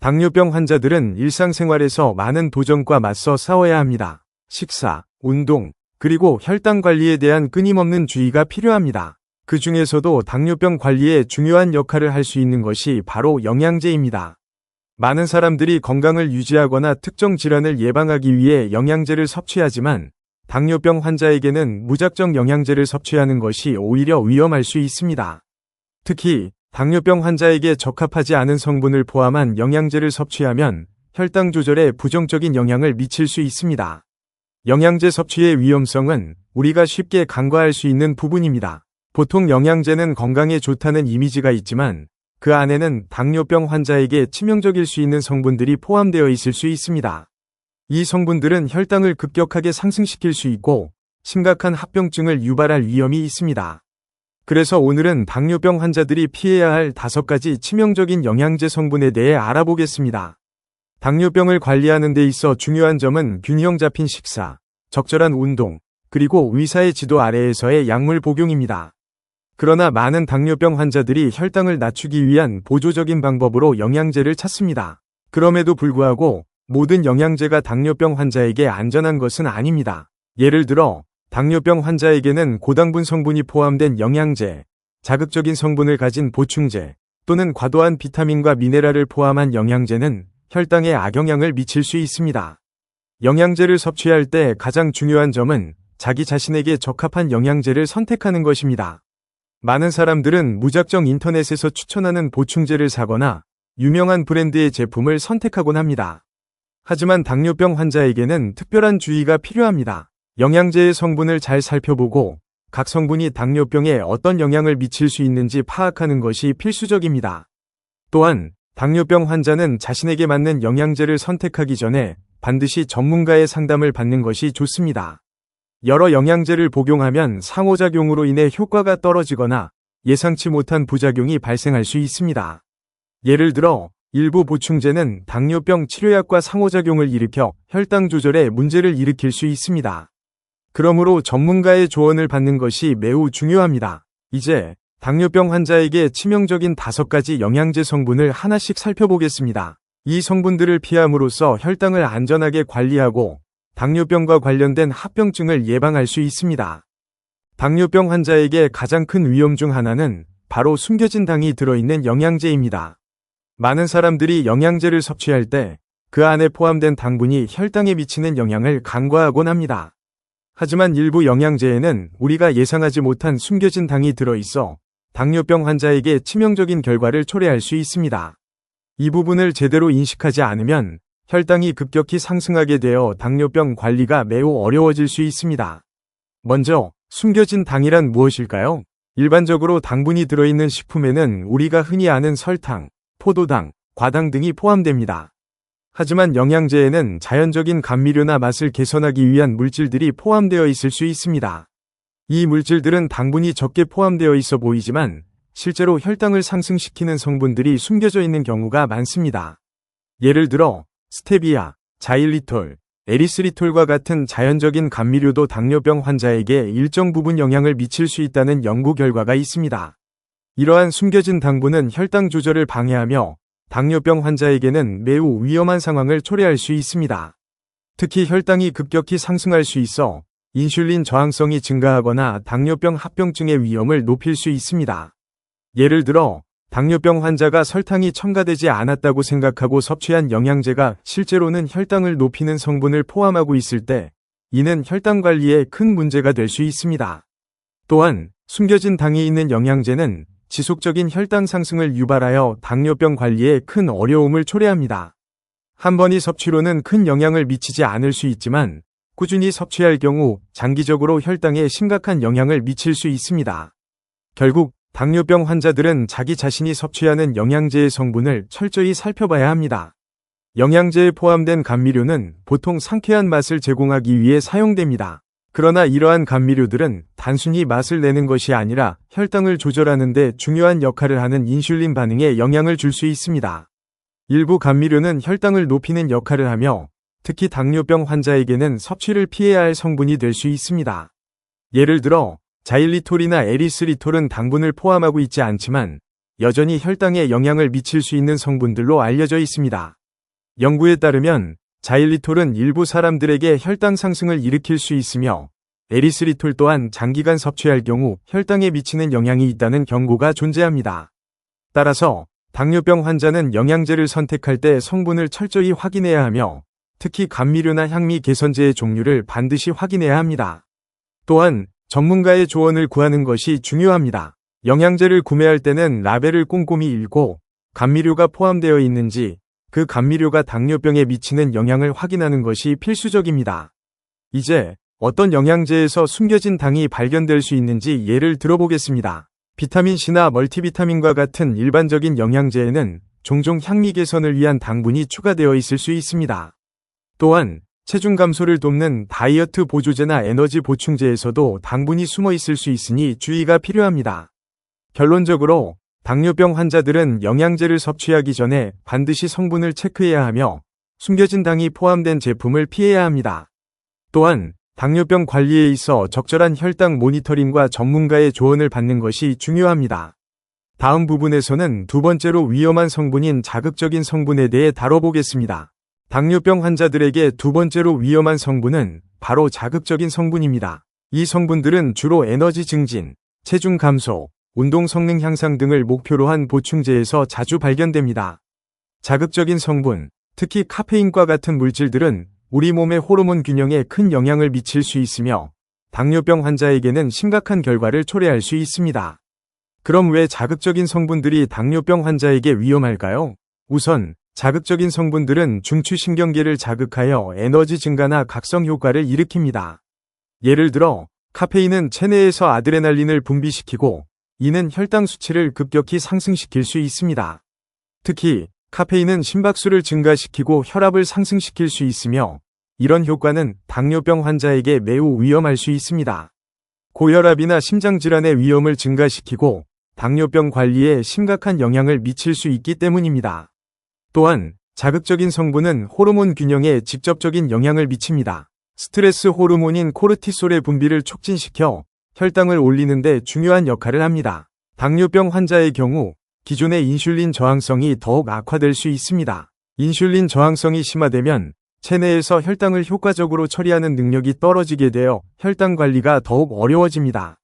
당뇨병 환자들은 일상생활에서 많은 도전과 맞서 싸워야 합니다. 식사, 운동, 그리고 혈당 관리에 대한 끊임없는 주의가 필요합니다. 그 중에서도 당뇨병 관리에 중요한 역할을 할 수 있는 것이 바로 영양제입니다. 많은 사람들이 건강을 유지하거나 특정 질환을 예방하기 위해 영양제를 섭취하지만 당뇨병 환자에게는 무작정 영양제를 섭취하는 것이 오히려 위험할 수 있습니다. 특히 당뇨병 환자에게 적합하지 않은 성분을 포함한 영양제를 섭취하면 혈당 조절에 부정적인 영향을 미칠 수 있습니다. 영양제 섭취의 위험성은 우리가 쉽게 간과할 수 있는 부분입니다. 보통 영양제는 건강에 좋다는 이미지가 있지만 그 안에는 당뇨병 환자에게 치명적일 수 있는 성분들이 포함되어 있을 수 있습니다. 이 성분들은 혈당을 급격하게 상승시킬 수 있고 심각한 합병증을 유발할 위험이 있습니다. 그래서 오늘은 당뇨병 환자들이 피해야 할 다섯 가지 치명적인 영양제 성분에 대해 알아보겠습니다. 당뇨병을 관리하는 데 있어 중요한 점은 균형 잡힌 식사, 적절한 운동, 그리고 의사의 지도 아래에서의 약물 복용입니다. 그러나 많은 당뇨병 환자들이 혈당을 낮추기 위한 보조적인 방법으로 영양제를 찾습니다. 그럼에도 불구하고 모든 영양제가 당뇨병 환자에게 안전한 것은 아닙니다. 예를 들어 당뇨병 환자에게는 고당분 성분이 포함된 영양제, 자극적인 성분을 가진 보충제, 또는 과도한 비타민과 미네랄을 포함한 영양제는 혈당에 악영향을 미칠 수 있습니다. 영양제를 섭취할 때 가장 중요한 점은 자기 자신에게 적합한 영양제를 선택하는 것입니다. 많은 사람들은 무작정 인터넷에서 추천하는 보충제를 사거나 유명한 브랜드의 제품을 선택하곤 합니다. 하지만 당뇨병 환자에게는 특별한 주의가 필요합니다. 영양제의 성분을 잘 살펴보고 각 성분이 당뇨병에 어떤 영향을 미칠 수 있는지 파악하는 것이 필수적입니다. 또한 당뇨병 환자는 자신에게 맞는 영양제를 선택하기 전에 반드시 전문가의 상담을 받는 것이 좋습니다. 여러 영양제를 복용하면 상호작용으로 인해 효과가 떨어지거나 예상치 못한 부작용이 발생할 수 있습니다. 예를 들어 일부 보충제는 당뇨병 치료약과 상호작용을 일으켜 혈당 조절에 문제를 일으킬 수 있습니다. 그러므로 전문가의 조언을 받는 것이 매우 중요합니다. 이제 당뇨병 환자에게 치명적인 다섯 가지 영양제 성분을 하나씩 살펴보겠습니다. 이 성분들을 피함으로써 혈당을 안전하게 관리하고 당뇨병과 관련된 합병증을 예방할 수 있습니다. 당뇨병 환자에게 가장 큰 위험 중 하나는 바로 숨겨진 당이 들어있는 영양제입니다. 많은 사람들이 영양제를 섭취할 때 그 안에 포함된 당분이 혈당에 미치는 영향을 간과하곤 합니다. 하지만 일부 영양제에는 우리가 예상하지 못한 숨겨진 당이 들어있어 당뇨병 환자에게 치명적인 결과를 초래할 수 있습니다. 이 부분을 제대로 인식하지 않으면 혈당이 급격히 상승하게 되어 당뇨병 관리가 매우 어려워질 수 있습니다. 먼저 숨겨진 당이란 무엇일까요? 일반적으로 당분이 들어있는 식품에는 우리가 흔히 아는 설탕, 포도당, 과당 등이 포함됩니다. 하지만 영양제에는 자연적인 감미료나 맛을 개선하기 위한 물질들이 포함되어 있을 수 있습니다. 이 물질들은 당분이 적게 포함되어 있어 보이지만 실제로 혈당을 상승시키는 성분들이 숨겨져 있는 경우가 많습니다. 예를 들어 스테비아, 자일리톨, 에리스리톨과 같은 자연적인 감미료도 당뇨병 환자에게 일정 부분 영향을 미칠 수 있다는 연구 결과가 있습니다. 이러한 숨겨진 당분은 혈당 조절을 방해하며 당뇨병 환자에게는 매우 위험한 상황을 초래할 수 있습니다. 특히 혈당이 급격히 상승할 수 있어 인슐린 저항성이 증가하거나 당뇨병 합병증의 위험을 높일 수 있습니다. 예를 들어 당뇨병 환자가 설탕이 첨가되지 않았다고 생각하고 섭취한 영양제가 실제로는 혈당을 높이는 성분을 포함하고 있을 때 이는 혈당 관리에 큰 문제가 될 수 있습니다. 또한 숨겨진 당이 있는 영양제는 지속적인 혈당 상승을 유발하여 당뇨병 관리에 큰 어려움을 초래합니다. 한 번의 섭취로는 큰 영향을 미치지 않을 수 있지만 꾸준히 섭취할 경우 장기적으로 혈당에 심각한 영향을 미칠 수 있습니다. 결국 당뇨병 환자들은 자기 자신이 섭취하는 영양제의 성분을 철저히 살펴봐야 합니다. 영양제에 포함된 감미료는 보통 상쾌한 맛을 제공하기 위해 사용됩니다. 그러나 이러한 감미료들은 단순히 맛을 내는 것이 아니라 혈당을 조절하는 데 중요한 역할을 하는 인슐린 반응에 영향을 줄 수 있습니다. 일부 감미료는 혈당을 높이는 역할을 하며 특히 당뇨병 환자에게는 섭취를 피해야 할 성분이 될 수 있습니다. 예를 들어 자일리톨이나 에리스리톨은 당분을 포함하고 있지 않지만 여전히 혈당에 영향을 미칠 수 있는 성분들로 알려져 있습니다. 연구에 따르면 자일리톨은 일부 사람들에게 혈당 상승을 일으킬 수 있으며 에리스리톨 또한 장기간 섭취할 경우 혈당에 미치는 영향이 있다는 경고가 존재합니다. 따라서 당뇨병 환자는 영양제를 선택할 때 성분을 철저히 확인해야 하며 특히 감미료나 향미 개선제의 종류를 반드시 확인해야 합니다. 또한 전문가의 조언을 구하는 것이 중요합니다. 영양제를 구매할 때는 라벨을 꼼꼼히 읽고 감미료가 포함되어 있는지 그 감미료가 당뇨병에 미치는 영향을 확인하는 것이 필수적입니다. 이제 어떤 영양제에서 숨겨진 당이 발견될 수 있는지 예를 들어보겠습니다. 비타민C나 멀티비타민과 같은 일반적인 영양제에는 종종 향미 개선을 위한 당분이 추가되어 있을 수 있습니다. 또한 체중 감소를 돕는 다이어트 보조제나 에너지 보충제에서도 당분이 숨어 있을 수 있으니 주의가 필요합니다. 결론적으로 당뇨병 환자들은 영양제를 섭취하기 전에 반드시 성분을 체크해야 하며 숨겨진 당이 포함된 제품을 피해야 합니다. 또한 당뇨병 관리에 있어 적절한 혈당 모니터링과 전문가의 조언을 받는 것이 중요합니다. 다음 부분에서는 두 번째로 위험한 성분인 자극적인 성분에 대해 다뤄보겠습니다. 당뇨병 환자들에게 두 번째로 위험한 성분은 바로 자극적인 성분입니다. 이 성분들은 주로 에너지 증진, 체중 감소, 운동 성능 향상 등을 목표로 한 보충제에서 자주 발견됩니다. 자극적인 성분, 특히 카페인과 같은 물질들은 우리 몸의 호르몬 균형에 큰 영향을 미칠 수 있으며 당뇨병 환자에게는 심각한 결과를 초래할 수 있습니다. 그럼 왜 자극적인 성분들이 당뇨병 환자에게 위험할까요? 우선 자극적인 성분들은 중추신경계를 자극하여 에너지 증가나 각성 효과를 일으킵니다. 예를 들어 카페인은 체내에서 아드레날린을 분비시키고 이는 혈당 수치를 급격히 상승시킬 수 있습니다. 특히 카페인은 심박수를 증가시키고 혈압을 상승시킬 수 있으며 이런 효과는 당뇨병 환자에게 매우 위험할 수 있습니다. 고혈압이나 심장질환의 위험을 증가시키고 당뇨병 관리에 심각한 영향을 미칠 수 있기 때문입니다. 또한 자극적인 성분은 호르몬 균형에 직접적인 영향을 미칩니다. 스트레스 호르몬인 코르티솔의 분비를 촉진시켜 혈당을 올리는데 중요한 역할을 합니다. 당뇨병 환자의 경우 기존의 인슐린 저항성이 더욱 악화될 수 있습니다. 인슐린 저항성이 심화되면 체내에서 혈당을 효과적으로 처리하는 능력이 떨어지게 되어 혈당 관리가 더욱 어려워집니다.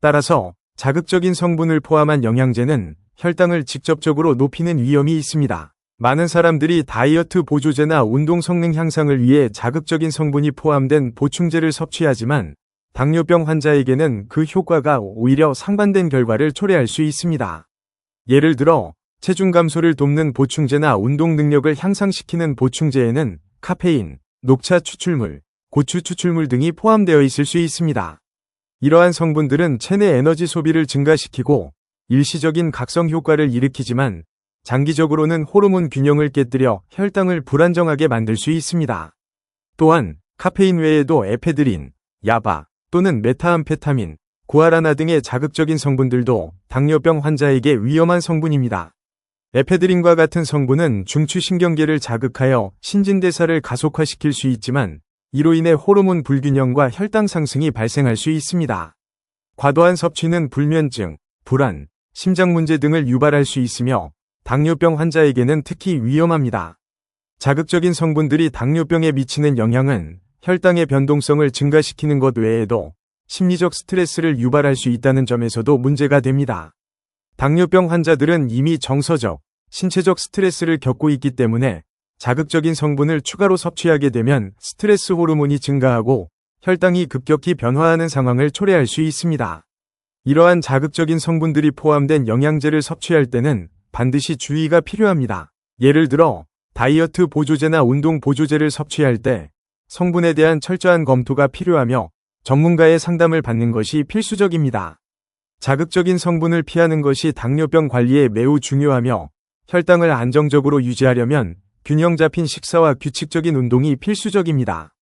따라서 자극적인 성분을 포함한 영양제는 혈당을 직접적으로 높이는 위험이 있습니다. 많은 사람들이 다이어트 보조제나 운동 성능 향상을 위해 자극적인 성분이 포함된 보충제를 섭취하지만 당뇨병 환자에게는 그 효과가 오히려 상반된 결과를 초래할 수 있습니다. 예를 들어 체중 감소를 돕는 보충제나 운동 능력을 향상시키는 보충제에는 카페인, 녹차 추출물, 고추 추출물 등이 포함되어 있을 수 있습니다. 이러한 성분들은 체내 에너지 소비를 증가시키고 일시적인 각성 효과를 일으키지만 장기적으로는 호르몬 균형을 깨뜨려 혈당을 불안정하게 만들 수 있습니다. 또한 카페인 외에도 에페드린, 야바 또는 메타암페타민, 구아라나 등의 자극적인 성분들도 당뇨병 환자에게 위험한 성분입니다. 에페드린과 같은 성분은 중추신경계를 자극하여 신진대사를 가속화시킬 수 있지만 이로 인해 호르몬 불균형과 혈당 상승이 발생할 수 있습니다. 과도한 섭취는 불면증, 불안, 심장 문제 등을 유발할 수 있으며 당뇨병 환자에게는 특히 위험합니다. 자극적인 성분들이 당뇨병에 미치는 영향은 혈당의 변동성을 증가시키는 것 외에도 심리적 스트레스를 유발할 수 있다는 점에서도 문제가 됩니다. 당뇨병 환자들은 이미 정서적, 신체적 스트레스를 겪고 있기 때문에 자극적인 성분을 추가로 섭취하게 되면 스트레스 호르몬이 증가하고 혈당이 급격히 변화하는 상황을 초래할 수 있습니다. 이러한 자극적인 성분들이 포함된 영양제를 섭취할 때는 반드시 주의가 필요합니다. 예를 들어 다이어트 보조제나 운동 보조제를 섭취할 때 성분에 대한 철저한 검토가 필요하며 전문가의 상담을 받는 것이 필수적입니다. 자극적인 성분을 피하는 것이 당뇨병 관리에 매우 중요하며 혈당을 안정적으로 유지하려면 균형 잡힌 식사와 규칙적인 운동이 필수적입니다.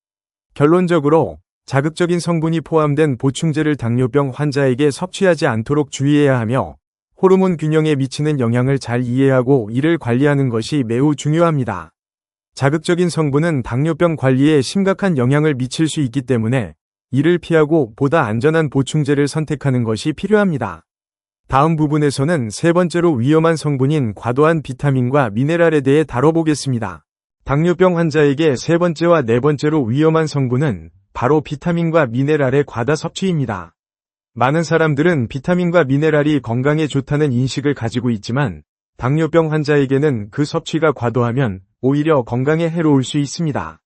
결론적으로 자극적인 성분이 포함된 보충제를 당뇨병 환자에게 섭취하지 않도록 주의해야 하며 호르몬 균형에 미치는 영향을 잘 이해하고 이를 관리하는 것이 매우 중요합니다. 자극적인 성분은 당뇨병 관리에 심각한 영향을 미칠 수 있기 때문에 이를 피하고 보다 안전한 보충제를 선택하는 것이 필요합니다. 다음 부분에서는 세 번째로 위험한 성분인 과도한 비타민과 미네랄에 대해 다뤄보겠습니다. 당뇨병 환자에게 세 번째와 네 번째로 위험한 성분은 바로 비타민과 미네랄의 과다 섭취입니다. 많은 사람들은 비타민과 미네랄이 건강에 좋다는 인식을 가지고 있지만 당뇨병 환자에게는 그 섭취가 과도하면 오히려 건강에 해로울 수 있습니다.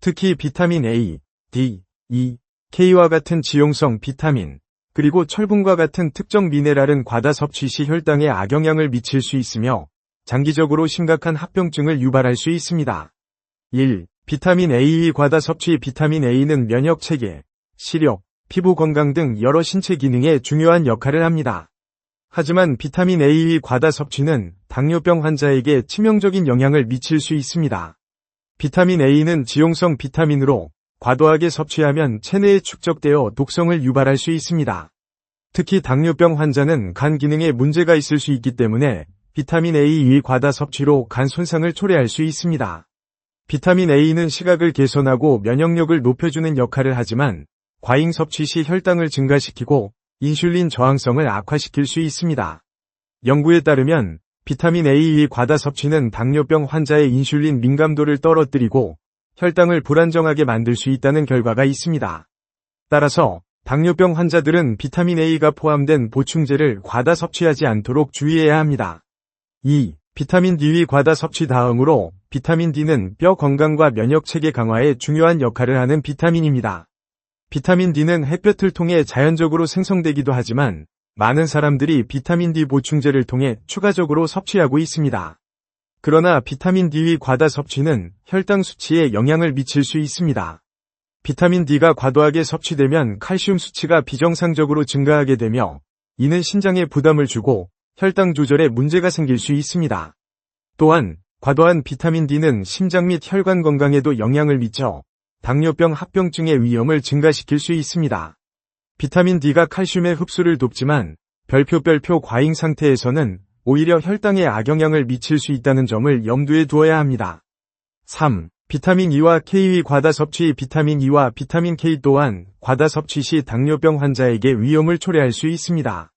특히 비타민 A, D, E, K와 같은 지용성 비타민, 그리고 철분과 같은 특정 미네랄은 과다 섭취 시 혈당에 악영향을 미칠 수 있으며 장기적으로 심각한 합병증을 유발할 수 있습니다. 1. 비타민 A 과다 섭취 비타민 A는 면역 체계, 시력, 피부 건강 등 여러 신체 기능에 중요한 역할을 합니다. 하지만 비타민 A 과다 섭취는 당뇨병 환자에게 치명적인 영향을 미칠 수 있습니다. 비타민 A는 지용성 비타민으로 과도하게 섭취하면 체내에 축적되어 독성을 유발할 수 있습니다. 특히 당뇨병 환자는 간 기능에 문제가 있을 수 있기 때문에 비타민 A 과다 섭취로 간 손상을 초래할 수 있습니다. 비타민 A는 시각을 개선하고 면역력을 높여주는 역할을 하지만 과잉 섭취 시 혈당을 증가시키고 인슐린 저항성을 악화시킬 수 있습니다. 연구에 따르면 비타민 A 과다 섭취는 당뇨병 환자의 인슐린 민감도를 떨어뜨리고 혈당을 불안정하게 만들 수 있다는 결과가 있습니다. 따라서 당뇨병 환자들은 비타민 A가 포함된 보충제를 과다 섭취하지 않도록 주의해야 합니다. 2. 비타민 D 과다 섭취 다음으로 비타민 D는 뼈 건강과 면역 체계 강화에 중요한 역할을 하는 비타민입니다. 비타민 D는 햇볕을 통해 자연적으로 생성되기도 하지만 많은 사람들이 비타민 D 보충제를 통해 추가적으로 섭취하고 있습니다. 그러나 비타민 D 과다 섭취는 혈당 수치에 영향을 미칠 수 있습니다. 비타민 D가 과도하게 섭취되면 칼슘 수치가 비정상적으로 증가하게 되며 이는 신장에 부담을 주고 혈당 조절에 문제가 생길 수 있습니다. 또한 과도한 비타민 D는 심장 및 혈관 건강에도 영향을 미쳐 당뇨병 합병증의 위험을 증가시킬 수 있습니다. 비타민 D가 칼슘의 흡수를 돕지만 별표별표 과잉 상태에서는 오히려 혈당에 악영향을 미칠 수 있다는 점을 염두에 두어야 합니다. 3. 비타민 E와 K 과다 섭취 비타민 E와 비타민 K 또한 과다 섭취 시 당뇨병 환자에게 위험을 초래할 수 있습니다.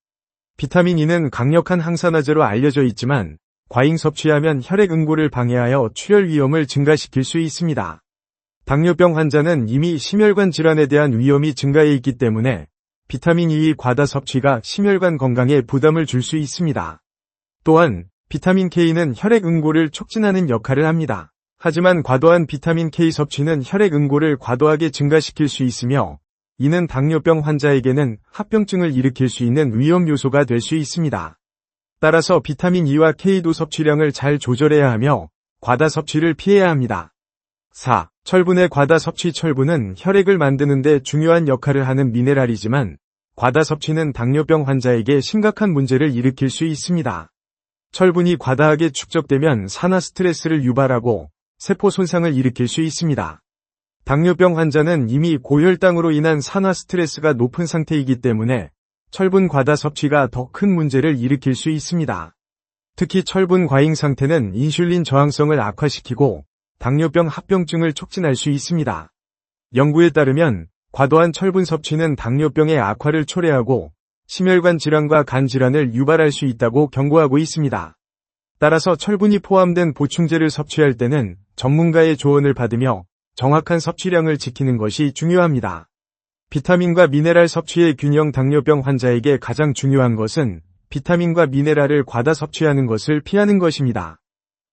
비타민 E는 강력한 항산화제로 알려져 있지만 과잉 섭취하면 혈액 응고를 방해하여 출혈 위험을 증가시킬 수 있습니다. 당뇨병 환자는 이미 심혈관 질환에 대한 위험이 증가해 있기 때문에 비타민 E 과다 섭취가 심혈관 건강에 부담을 줄 수 있습니다. 또한 비타민 K는 혈액 응고를 촉진하는 역할을 합니다. 하지만 과도한 비타민 K 섭취는 혈액 응고를 과도하게 증가시킬 수 있으며 이는 당뇨병 환자에게는 합병증을 일으킬 수 있는 위험 요소가 될 수 있습니다. 따라서 비타민 E와 K도 섭취량을 잘 조절해야 하며 과다 섭취를 피해야 합니다. 4. 철분의 과다 섭취 철분은 혈액을 만드는 데 중요한 역할을 하는 미네랄이지만 과다 섭취는 당뇨병 환자에게 심각한 문제를 일으킬 수 있습니다. 철분이 과다하게 축적되면 산화 스트레스를 유발하고 세포 손상을 일으킬 수 있습니다. 당뇨병 환자는 이미 고혈당으로 인한 산화 스트레스가 높은 상태이기 때문에 철분 과다 섭취가 더 큰 문제를 일으킬 수 있습니다. 특히 철분 과잉 상태는 인슐린 저항성을 악화시키고 당뇨병 합병증을 촉진할 수 있습니다. 연구에 따르면 과도한 철분 섭취는 당뇨병의 악화를 초래하고 심혈관 질환과 간 질환을 유발할 수 있다고 경고하고 있습니다. 따라서 철분이 포함된 보충제를 섭취할 때는 전문가의 조언을 받으며 정확한 섭취량을 지키는 것이 중요합니다. 비타민과 미네랄 섭취의 균형 당뇨병 환자에게 가장 중요한 것은 비타민과 미네랄을 과다 섭취하는 것을 피하는 것입니다.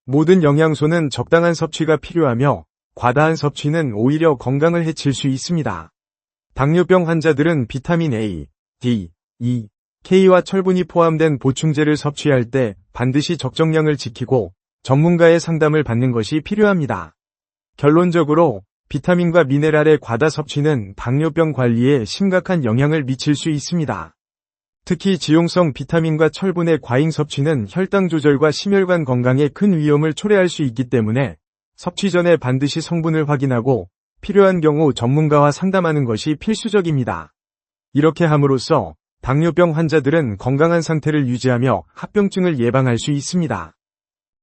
모든 영양소는 적당한 섭취가 필요하며 과다한 섭취는 오히려 건강을 해칠 수 있습니다. 당뇨병 환자들은 비타민 A, D, E, K와 철분이 포함된 보충제를 섭취할 때 반드시 적정량을 지키고 전문가의 상담을 받는 것이 필요합니다. 결론적으로 비타민과 미네랄의 과다 섭취는 당뇨병 관리에 심각한 영향을 미칠 수 있습니다. 특히 지용성 비타민과 철분의 과잉 섭취는 혈당 조절과 심혈관 건강에 큰 위험을 초래할 수 있기 때문에 섭취 전에 반드시 성분을 확인하고 필요한 경우 전문가와 상담하는 것이 필수적입니다. 이렇게 함으로써 당뇨병 환자들은 건강한 상태를 유지하며 합병증을 예방할 수 있습니다.